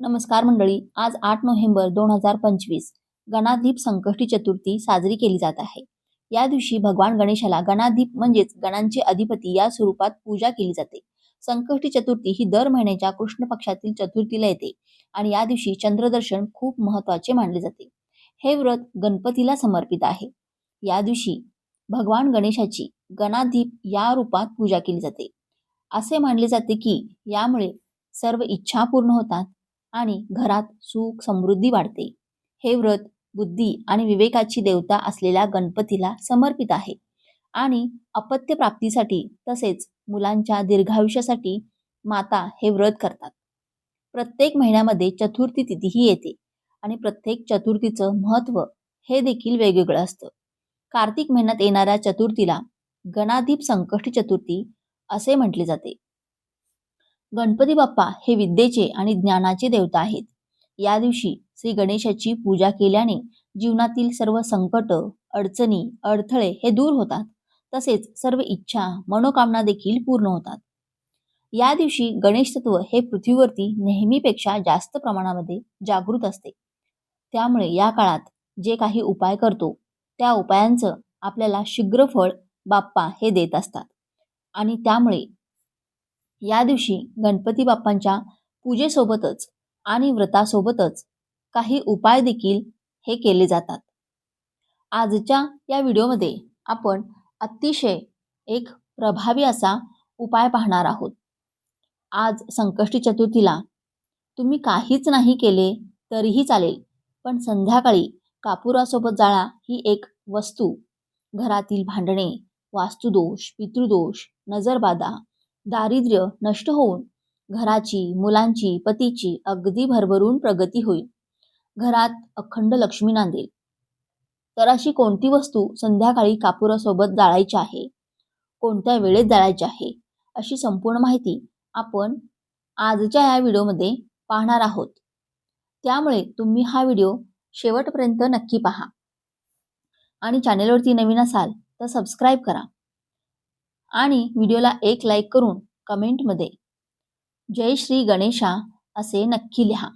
नमस्कार मंडळी आज आठ नोव्हेंबर दोन हजार पंचवीस गणाधीप संकष्टी चतुर्थी साजरी केली जात आहे. या दिवशी भगवान गणेशाला गणाधीप म्हणजेच गणांचे अधिपती या स्वरूपात पूजा केली जाते. संकष्टी चतुर्थी ही दर महिन्याच्या कृष्ण पक्षातील चतुर्थीला येते आणि या दिवशी चंद्रदर्शन खूप महत्त्वाचे मानले जाते. हे व्रत गणपतीला समर्पित आहे. या दिवशी भगवान गणेशाची गणाधीप या रूपात पूजा केली जाते. असे मानले जाते की यामुळे सर्व इच्छा पूर्ण होतात आणि घरात सुख समृद्धी वाढते. हे व्रत बुद्धी आणि विवेकाची देवता असलेल्या गणपतीला समर्पित आहे. आणि अपत्य प्राप्तीसाठी तसेच मुलांच्या दीर्घायुष्यासाठी माता हे व्रत करतात. प्रत्येक महिन्यामध्ये चतुर्थी तिथीही येते आणि प्रत्येक चतुर्थीचं महत्त्व हे देखील वेगवेगळं असतं. कार्तिक महिन्यात येणाऱ्या चतुर्थीला गणाधीप संकष्टी चतुर्थी असे म्हटले जाते. गणपती बाप्पा हे विद्येचे आणि ज्ञानाचे देवता आहेत. या दिवशी श्री गणेशाची पूजा केल्याने जीवनातील सर्व संकट अडचणी अडथळे हे दूर होतात. तसेच सर्व इच्छा मनोकामना देखील पूर्ण होतात. या दिवशी गणेश तत्व हे पृथ्वीवरती नेहमीपेक्षा जास्त प्रमाणामध्ये जागृत असते. त्यामुळे या काळात जे काही उपाय करतो त्या उपायांचं आपल्याला शीघ्र फळ बाप्पा हे देत असतात. आणि त्यामुळे या दिवशी गणपती बाप्पांच्या पूजेसोबतच आणि व्रतासोबतच काही उपाय देखील हे केले जातात. आजच्या या व्हिडिओमध्ये आपण अतिशय एक प्रभावी असा उपाय पाहणार आहोत. आज संकष्टी चतुर्थीला तुम्ही काहीच नाही केले तरीही चालेल पण संध्याकाळी कापुरासोबत जाळा ही एक वस्तू. घरातील भांडणे वास्तुदोष पितृदोष नजरबाधा दारिद्र्य नष्ट होऊन घराची मुलांची पतीची अगदी भरभरून प्रगती होईल. घरात अखंड लक्ष्मी नांदेल. तर अशी कोणती वस्तू संध्याकाळी कापुरासोबत जाळायची आहे? कोणत्या वेळेत जाळायची आहे? अशी संपूर्ण माहिती आपण आजच्या या व्हिडिओमध्ये पाहणार आहोत. त्यामुळे तुम्ही हा व्हिडिओ शेवटपर्यंत नक्की पहा. आणि चॅनेलवरती नवीन असाल तर सबस्क्राईब करा. आणि व्हिडिओला एक लाईक करून कमेंटमध्ये जय श्री गणेशा असे नक्की लिहा.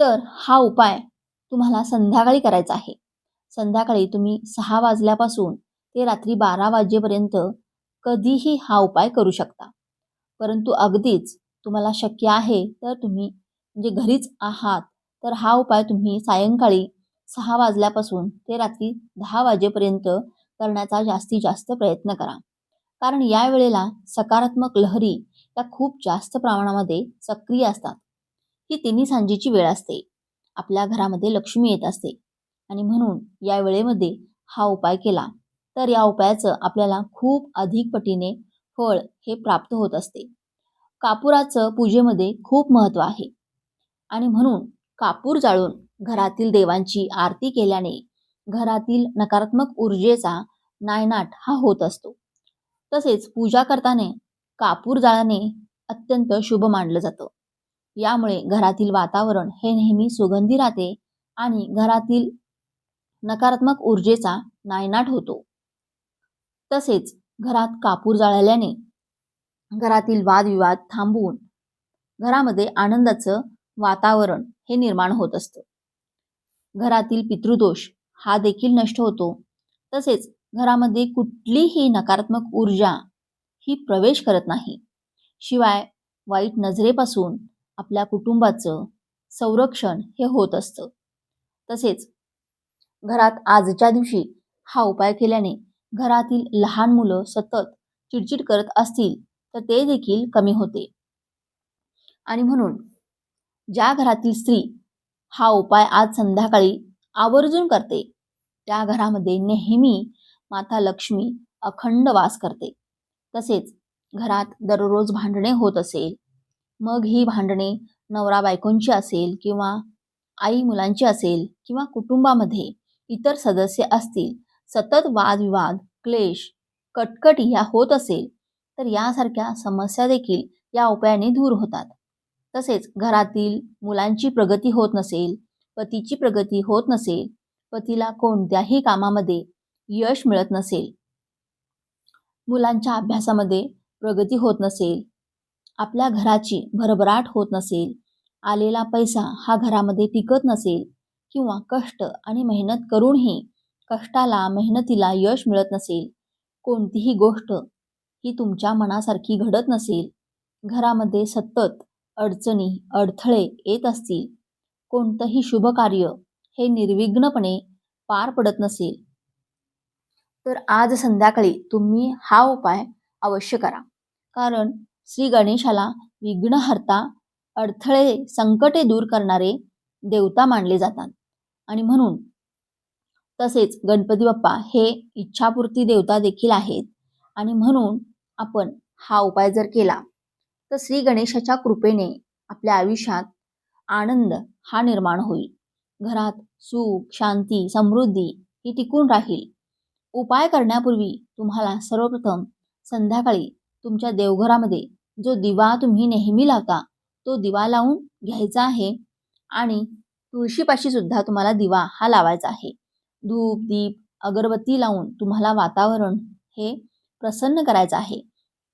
तर हा उपाय तुम्हाला संध्याकाळी करायचा आहे. संध्याकाळी तुम्ही सहा वाजल्यापासून ते रात्री बारा वाजेपर्यंत कधीही हा उपाय करू शकता. परंतु अगदीच तुम्हाला शक्य आहे तर तुम्ही म्हणजे घरीच आहात तर हा उपाय तुम्ही सायंकाळी सहा वाजल्यापासून ते रात्री दहा वाजेपर्यंत करण्याचा जास्तीत जास्त प्रयत्न करा. कारण या वेळेला सकारात्मक लहरी या खूप जास्त प्रमाणामध्ये सक्रिय असतात. ही तिन्ही सांजेची वेळ असते. आपल्या घरामध्ये लक्ष्मी येत असते. आणि म्हणून या वेळेमध्ये हा उपाय केला तर या उपायाचं आपल्याला खूप अधिक पटीने फळ हे प्राप्त होत असते. कापुराचं पूजेमध्ये खूप महत्त्व आहे. आणि म्हणून कापूर जाळून घरातील देवांची आरती केल्याने घरातील नकारात्मक ऊर्जेचा नायनाट हा होत असतो. तसेच पूजा करताना कापूर जाळणे अत्यंत शुभ मानलं जातं. यामुळे घरातील वातावरण हे नेहमी सुगंधी राहते आणि घरातील नकारात्मक ऊर्जेचा नायनाट होतो. तसेच घरात कापूर जाळल्याने घरातील वादविवाद थांबवून घरामध्ये आनंदाचं वातावरण हे निर्माण होत असतं. घरातील पितृदोष हा देखील नष्ट होतो. तसेच घरामध्ये कुठलीही नकारात्मक ऊर्जा ही प्रवेश करत नाही. शिवाय वाईट नजरेपासून आपल्या कुटुंबाचं संरक्षण हे होत असतं. तसेच घरात आजच्या दिवशी हा उपाय केल्याने घरातील लहान मुलं सतत चिडचिड करत असतील तर ते देखील कमी होते. आणि म्हणून ज्या घरातील स्त्री हा उपाय आज संध्याकाळी आवर्जून करते. त्या घरामध्ये नेहमी माता लक्ष्मी अखंड वास करते. तसेच घरात दररोज भांडणे होत असेल मग ही भांडणे नवरा बायकोंची असेल किंवा आई मुलांची असेल किंवा कुटुंबामध्ये इतर सदस्य असतील सतत वादविवाद क्लेश कटकट ह्या होत असेल तर यासारख्या समस्या देखील या उपायाने दूर होतात. तसेच घरातील मुलांची प्रगती होत नसेल पतीची प्रगती होत नसेल पतीला कोणत्याही कामामध्ये यश मिळत नसेल. मुलांच्या अभ्यासामध्ये प्रगती होत नसेल. आपल्या घराची भरभराट होत नसेल. आलेला पैसा हा घरामध्ये टिकत नसेल किंवा कष्ट आणि मेहनत करूनही कष्टाला मेहनतीला यश मिळत नसेल. कोणतीही गोष्ट ही तुमच्या मनासारखी घडत नसेल. घरामध्ये सतत अडचणी अडथळे येत असतील. कोणतंही शुभ कार्य हे निर्विघ्नपणे पार पडत नसेल. तर आज संध्याकाळी तुम्ही हा उपाय अवश्य करा. कारण श्री गणेशाला विघ्नहर्ता अडथळे संकटे दूर करणारे देवता मानले जातात. आणि म्हणून तसेच गणपती बाप्पा हे इच्छापूर्ती देवता देखील आहेत. आणि म्हणून आपण हा उपाय जर केला तर श्री गणेशाच्या कृपेने आपल्या आयुष्यात आनंद हा निर्माण होईल. घरात सुख शांती समृद्धी ही टिकून राहील. उपाय करण्यापूर्वी तुम्हाला सर्वप्रथम संध्याकाळी तुमच्या देवघरामध्ये जो दिवा तुम्ही नेहमी लावता तो दिवा लावून घ्यायचा आहे आणि तुळशीपाशी सुद्धा तुम्हाला दिवा हा लावायचा आहे. धूप दीप अगरबत्ती लावून तुम्हाला वातावरण हे प्रसन्न करायचं आहे.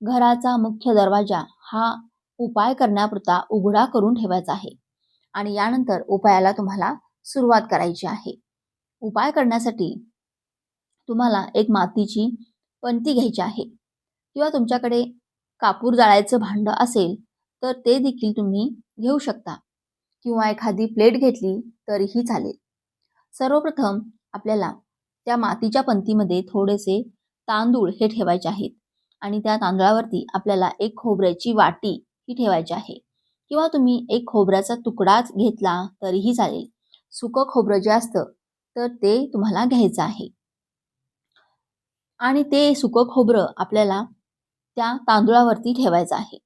घराचा मुख्य दरवाजा हा उपाय करण्यापुरता उघडा करून ठेवायचा आहे. आणि यानंतर उपायाला तुम्हाला सुरुवात करायची आहे. उपाय करण्यासाठी तुम्हाला एक मातीची पंती घ्यायची आहे. किंवा तुमच्याकडे कापूर जाळायचं भांडं असेल तर ते देखील तुम्ही घेऊ शकता. किंवा एखादी प्लेट घेतली तरीही चालेल. सर्वप्रथम आपल्याला त्या मातीच्या पंतीमध्ये थोडेसे तांदूळ हे ठेवायचे आहेत. आणि त्या तांदळावरती आपल्याला एक खोबऱ्याची वाटी ही ठेवायची आहे. किंवा तुम्ही एक खोबऱ्याचा तुकडाच घेतला तरीही चालेल. सुकं खोबरं जे असतं तर ते तुम्हाला घ्यायचं आहे. आणि ते सुकं खोबरं आपल्याला त्या तांदुळावरती ठेवायचं आहे.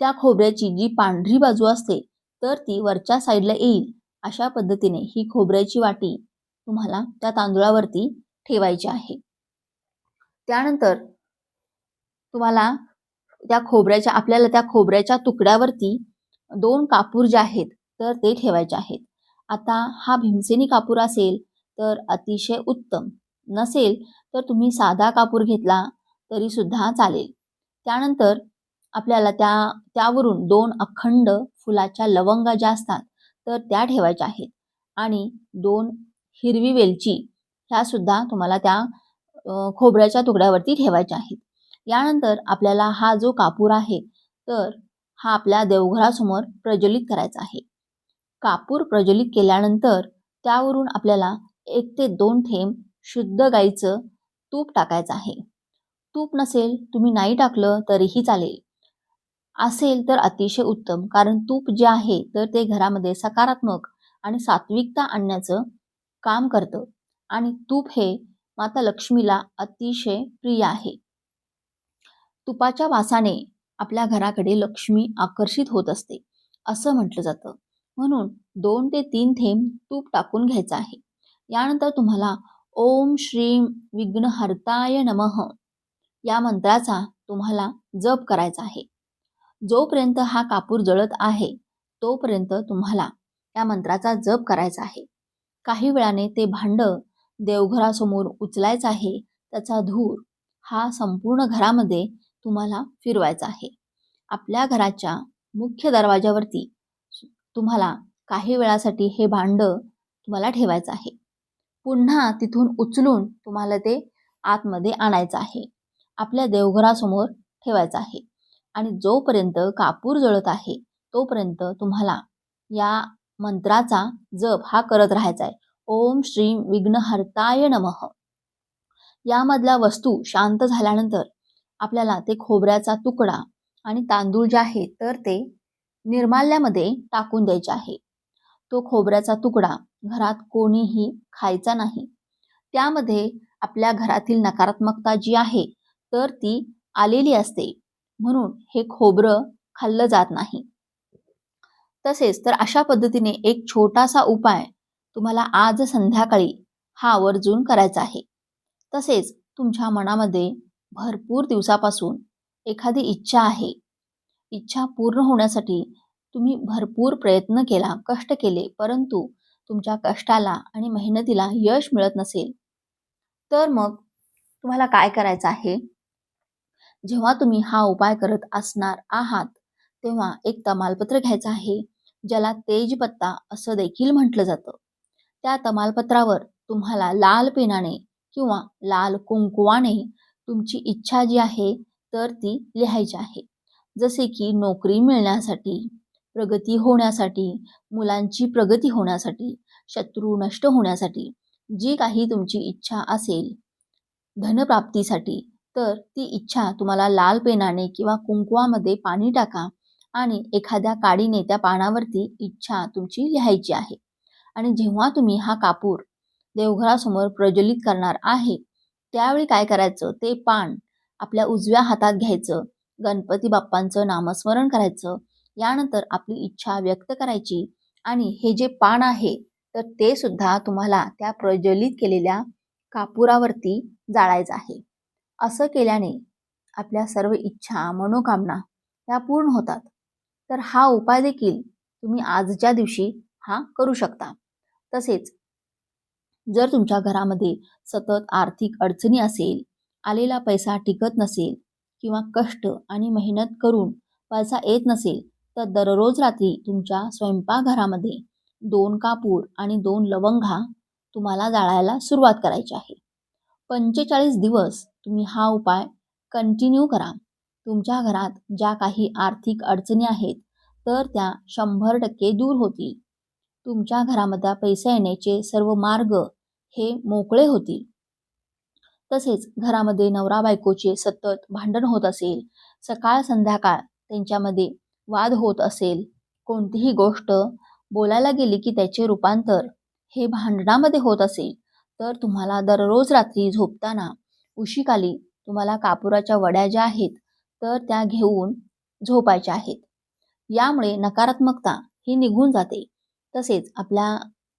त्या खोबऱ्याची जी पांढरी बाजू असते तर ती वरच्या साईडला येईल. अशा पद्धतीने ही खोबऱ्याची वाटी तुम्हाला त्या तांदुळावरती ठेवायची आहे. त्यानंतर तुम्हाला त्या खोबऱ्याच्या आपल्याला त्या खोबऱ्याच्या तुकड्यावरती दोन कापूर जे आहेत तर ते ठेवायचे आहेत. आता हा भीमसेनी कापूर असेल तर अतिशय उत्तम. नसेल तर तुम्ही साधा कापूर घेतला तरी सुद्धा चालेल. त्यानंतर आपल्याला त्या त्यावरून दोन अखंड फुलाच्या लवंगा ज्या असतात तर त्या ठेवायच्या आहेत. आणि दोन हिरवी वेलची ह्या सुद्धा तुम्हाला त्या खोबऱ्याच्या तुकड्यावरती ठेवायच्या आहेत. यानंतर आपल्याला हा जो कापूर आहे तर हा आपल्या देवघरासमोर प्रज्वलित करायचा आहे. कापूर प्रज्वलित केल्यानंतर त्यावरून आपल्याला एक ते दोन थेंब शुद्ध गाईचं तूप टाकायचं आहे. तूप नसेल तुम्ही नाही टाकलं तरीही चालेल. असेल तर अतिशय उत्तम कारण तूप जे आहे तर ते घरामध्ये सकारात्मक आणि सात्विकता आणण्याचं काम करतं. आणि तूप हे माता लक्ष्मीला अतिशय प्रिय आहे. तुपाच्या वासाने आपल्या घराकडे लक्ष्मी आकर्षित होत असते असं म्हटलं जातं. म्हणून दोन ते तीन थेंब तूप टाकून घ्यायचं आहे. यानंतर तुम्हाला ओम श्रीम विघ्नहर्ताय नमः या मंत्राचा तुम्हाला जप करायचा आहे. जोपर्यंत हा कापूर जळत आहे तोपर्यंत तुम्हाला या मंत्राचा जप करायचा आहे. काही वेळाने ते भांड देवघरासमोर उचलायचं आहे त्याचा धूर हा संपूर्ण घरामध्ये तुम्हाला फिरवायचा आहे. आपल्या घराच्या मुख्य दरवाजावरती तुम्हाला काही वेळासाठी हे भांड तुम्हाला ठेवायचं आहे. पुन्हा तिथून उचलून तुम्हाला ते आतमध्ये आणायचं आहे. आपल्या देवघरासमोर ठेवायचं आहे. आणि जोपर्यंत कापूर जळत आहे तोपर्यंत तुम्हाला या मंत्राचा जप हा करत राहायचा आहे. ओम श्री विघ्नहर्ताय नमः. यामधल्या वस्तू शांत झाल्यानंतर आपल्याला ते खोबऱ्याचा तुकडा आणि तांदूळ जे आहे तर ते निर्माल्यामध्ये टाकून द्यायचे आहे. तो खोबऱ्याचा तुकडा घरात कोणीही खायचा नाही. त्यामध्ये आपल्या घरातील नकारात्मकता जी आहे तर ती आलेली असते. म्हणून हे खोबरं खाल्लं जात नाही. तसेच तर अशा पद्धतीने एक छोटासा उपाय तुम्हाला आज संध्याकाळी हा आवर्जून करायचा आहे. तसेच तुमच्या मनामध्ये भरपूर दिवसापासून एखादी इच्छा आहे. इच्छा पूर्ण होण्यासाठी तुम्ही भरपूर प्रयत्न केला कष्ट केले परंतु तुमच्या कष्टाला आणि मेहनतीला यश मिळत नसेल. तर मग तुम्हाला काय करायचं आहे? जेव्हा तुम्ही हा उपाय करत असणार आहात तेव्हा एक तमालपत्र घ्यायचं आहे ज्याला तेजपत्ता असं देखील म्हटलं जातं. त्या तमालपत्रावर तुम्हाला लाल पेनाने किंवा लाल कुंकुवाने तुमची इच्छा जी आहे तर ती लिहायची आहे. जसे की नोकरी मिळण्यासाठी प्रगती होण्यासाठी मुलांची प्रगती होण्यासाठी शत्रू नष्ट होण्यासाठी जी काही तुमची इच्छा असेल धनप्राप्तीसाठी तर ती इच्छा तुम्हाला लाल पेनाने किंवा कुंकुवामध्ये पाणी टाका आणि एखाद्या काडीने त्या पानावरती इच्छा तुमची लिहायची आहे. आणि जेव्हा तुम्ही हा कापूर देवघरासमोर प्रज्वलित करणार आहे त्यावेळी काय करायचं? ते पान आपल्या उजव्या हातात घ्यायचं. गणपती बाप्पांचं नामस्मरण करायचं. यानंतर आपली इच्छा व्यक्त करायची. आणि हे जे पान आहे तर ते सुद्धा तुम्हाला त्या प्रज्वलित केलेल्या कापुरावरती जाळायचं आहे. असं केल्याने आपल्या सर्व इच्छा मनोकामना या पूर्ण होतात. तर हा उपाय देखील तुम्ही आजच्या दिवशी हा करू शकता. तसेच जर तुमच्या घरामध्ये सतत आर्थिक अडचणी असेल आलेला पैसा टिकत नसेल किंवा कष्ट आणि मेहनत करून पैसा येत नसेल तर दररोज रात्री तुमच्या स्वयंपाकघरामध्ये दोन कापूर आणि दोन लवंगा तुम्हाला जाळायला सुरुवात करायची आहे. पंचेचाळीस दिवस तुम्ही हा उपाय कंटिन्यू करा. तुमच्या घरात ज्या काही आर्थिक अडचणी आहेत तर त्या शंभर टक्के दूर होतील. तुमच्या घरामध्ये पैसे येण्याचे सर्व मार्ग हे मोकळे होतील. तसेच घरामध्ये नवरा बायकोचे सतत भांडण होत असेल सकाळ संध्याकाळ त्यांच्यामध्ये वाद होत असेल कोणतीही गोष्ट बोलायला गेली की त्याचे रूपांतर हे भांडणामध्ये होत असेल तर तुम्हाला दररोज रात्री झोपताना उशिकाली तुम्हाला कापुराच्या वड्या ज्या आहेत तर त्या घेऊन झोपायच्या आहेत. यामुळे नकारात्मकता ही निघून जाते. तसेच आपल्या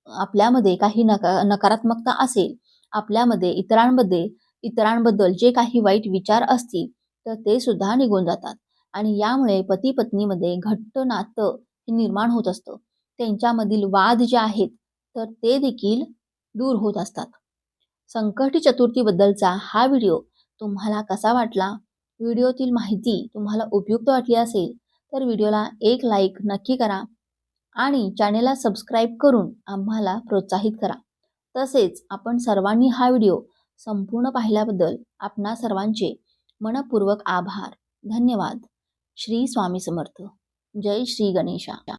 आपल्यामध्ये काही नका नकारात्मकता असेल आपल्यामध्ये इतरांमध्ये इतरांबद्दल जे काही वाईट विचार असतील तर ते सुद्धा निघून जातात. आणि यामुळे पती पत्नीमध्ये घट्ट नातं हे निर्माण होत असतं. त्यांच्यामधील वाद जे आहेत तर ते देखील दूर होत असतात. संकटी चतुर्थीबद्दलचा हा व्हिडिओ तुम्हाला कसा वाटला? व्हिडिओतील माहिती तुम्हाला उपयुक्त वाटली असेल तर व्हिडिओला एक लाईक नक्की करा. आणि चॅनेलला सबस्क्राईब करून आम्हाला प्रोत्साहित करा. तसेच आपण सर्वांनी हा व्हिडिओ संपूर्ण पाहिल्याबद्दल आपणा सर्वांचे मनपूर्वक आभार. धन्यवाद. श्री स्वामी समर्थ. जय श्री गणेशा.